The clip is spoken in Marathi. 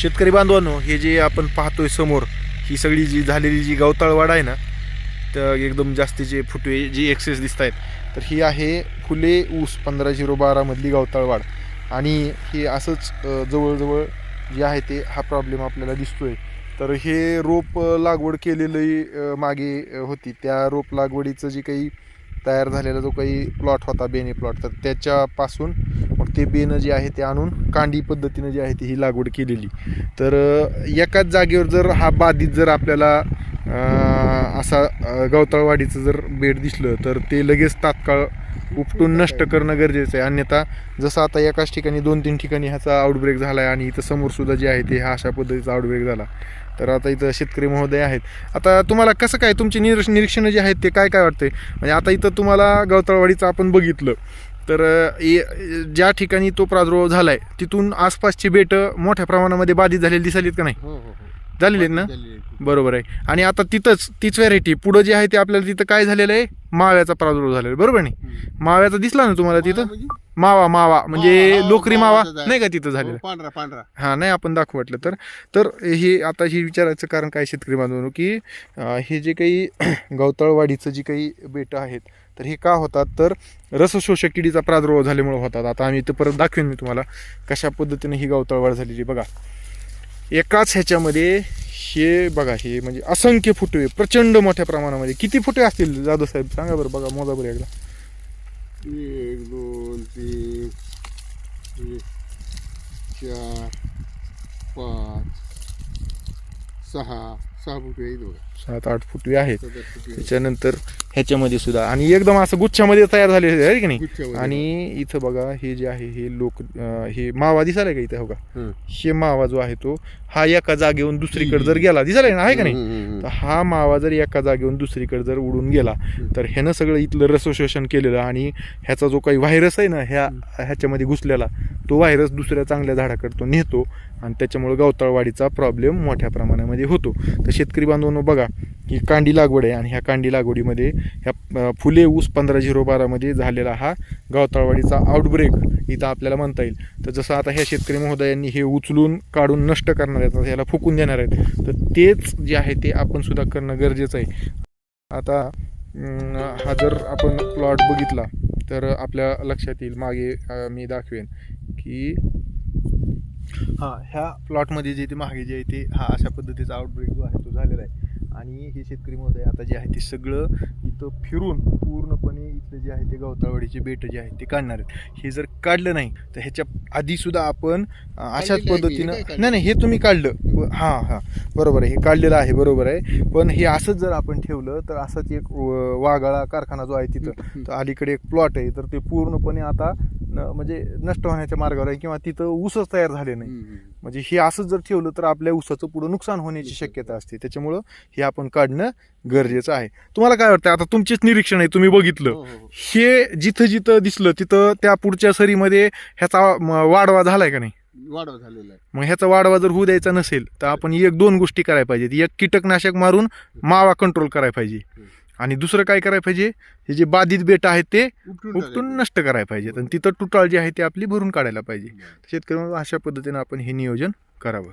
शेतकरी बांधवांनो हे जे आपण पाहतोय समोर ही सगळी जी झालेली जी गवताळवाड आहे ना तर एकदम जास्तीचे फुटवे जी एक्सेस दिसत आहेत तर ही आहे फुले ऊस पंधरा झिरो बारामधली गवताळवाड आणि हे असंच जवळजवळ जे आहे ते हा प्रॉब्लेम आपल्याला दिसतोय. तर हे रोप लागवड केलेली मागे होती. त्या रोप लागवडीचं जे काही तयार झालेला जो काही प्लॉट होता बेने प्लॉट तर त्याच्यापासून मग ते बेनं जे आहे ते आणून कांडी पद्धतीनं जी आहे ती ही लागवड केलेली. तर एकाच जागेवर जर हा बाधित जर आपल्याला असा गवताळवाडीचं जर बेड दिसलं तर ते लगेच तात्काळ उपटून नष्ट करणं गरजेचं आहे. अन्यथा जसं आता एकाच ठिकाणी दोन तीन ठिकाणी ह्याचा आउटब्रेक झाला आहे आणि इथं समोर सुद्धा जे आहे ते हा अशा पद्धतीचा आउटब्रेक झाला. तर आता इथं शेतकरी महोदय आहेत. आता तुम्हाला कसं काय तुमची निर निरीक्षणं जे आहेत ते काय काय वाटते म्हणजे आता इथं तुम्हाला गवताळवाडीचं आपण बघितलं. तर ए- ज्या ठिकाणी तो प्रादुर्भाव झाला आहे तिथून आसपासची बेटं मोठ्या प्रमाणामध्ये बाधित झालेली दिसालीत का नाही? हो, हो, हो. झालेली आहेत ना. बरोबर आहे. आणि आता तिथंच तीच व्हरायटी पुढं जे आहे ते आपल्याला तिथं काय झालेलं आहे? माव्याचा प्रादुर्भाव झालेला आहे. बरोबर नाही. माव्याचा दिसला ना तुम्हाला तिथं? म्हणजे? मावा मावा. म्हणजे मावा, लोकरी मावा. नाही का तिथं हो, झालेलं? पांढरा पांढरा. हा नाही आपण दाखवू वाटलं तर. तर हे आता हे विचारायचं कारण काय शेतकरी बांधवांनो की हे जे काही गवताळवाडीचं जी काही बेटं आहेत तर हे का होतात? तर रसशोषक किडीचा प्रादुर्भाव झाल्यामुळे होतात. आता आम्ही इथं परत दाखवेन मी तुम्हाला कशा पद्धतीने ही गवताळवाड झालेली बघा. एकाच ह्याच्यामध्ये हे बघा हे म्हणजे असंख्य फुटवे प्रचंड मोठ्या प्रमाणामध्ये. किती फुटे असतील जाधव साहेब? सांगा बरं बघा मोजा बरं एकदा. एक दोन तीन एक, चार पाच सहा सहा बघा. सात आठ फुटवे आहेत. त्याच्यानंतर ह्याच्यामध्ये सुद्धा. आणि एकदम असं गुच्छामध्ये तयार झाले आहे की नाही? गुच्छामध्ये. आणि इथं बघा हे जे आहे हे लोक अं, हे मावा दिसायला का इथं हो का? हं. हे मावा जो आहे तो हा एका जागेहून दुसरीकडे जर गेला दिसायला ना आहे का नाही. तर हा मावा जर एका जागेहून दुसरीकडे जर उडून गेला तर ह्यानं सगळं इथलं रसोशोषण केलेलं आणि ह्याचा जो काही व्हायरस आहे ना ह्या ह्याच्यामध्ये घुसलेला तो व्हायरस दुसऱ्या चांगल्या झाडाकडे तो नेतो आणि त्याच्यामुळे गवताळवाडीचा प्रॉब्लेम मोठ्या प्रमाणामध्ये होतो. तर शेतकरी बांधवांनो बघा ही कांडी लागवड आहे आणि ह्या कांडी लागवडीमध्ये ह्या फुले ऊस पंधरा झिरो बारामध्ये झालेला हा गावताळवाडीचा आउटब्रेक इथं आपल्याला म्हणता येईल. तर जसं आता ह्या शेतकरी महोदयांनी हे उचलून काढून नष्ट करणार आहेत ह्याला फुकून देणार आहेत तर तेच जे आहे ते आपण सुद्धा करणं गरजेचं आहे. आता हा जर आपण प्लॉट बघितला तर आपल्या लक्षात येईल मागे मी दाखवेन की हां ह्या प्लॉटमध्ये जे ते मागे जे आहे ते हा अशा पद्धतीचा आउटब्रेक जो आहे तो झालेला आहे. आणि हे शेतकरी महोदय आता जे आहे ते सगळं इथं फिरून पूर्णपणे इथलं जे आहे ते गवताळवाडीचे बेट जे आहे ते काढणार आहेत. हे जर काढलं नाही तर ह्याच्या आधी सुद्धा आपण अशाच पद्धतीनं? नाही नाही हे तुम्ही काढलं. हां हां. बरोबर आहे हे काढलेलं आहे बरोबर आहे. पण हे असंच जर आपण ठेवलं तर असंच एक वाघाळा कारखाना जो आहे तिथं तर अलीकडे एक प्लॉट आहे तर ते पूर्णपणे आता न- म्हणजे नष्ट होण्याच्या मार्गावर आहे किंवा तिथं ऊसच तयार झाले नाही. म्हणजे हे असंच जर ठेवलं तर आपल्या ऊसाचं पुढं नुकसान होण्याची शक्यता असते. त्याच्यामुळं हे आपण काढणं गरजेचं आहे. तुम्हाला काय वाटतं आता तुमचेच निरीक्षण आहे तुम्ही बघितलं. हो, हो, हो. हे जिथं जिथं दिसलं तिथं त्या पुढच्या सरीमध्ये ह्याचा वाढवा झालाय का नाही? वाढव झालेला आहे. मग ह्याचा वाढवा जर होऊ द्यायचा नसेल तर आपण एक दोन गोष्टी करायला पाहिजेत. एक कीटकनाशक मारून मावा कंट्रोल करायला पाहिजे. आणि दुसरं काय करायला पाहिजे हे जे बाधित बेट आहेत ते उपटून. नष्ट करायला पाहिजेत आणि तिथं टुटाळ जी आहे ती आपली भरून काढायला पाहिजे. शेतकरी अशा पद्धतीनं आपण हे नियोजन करावं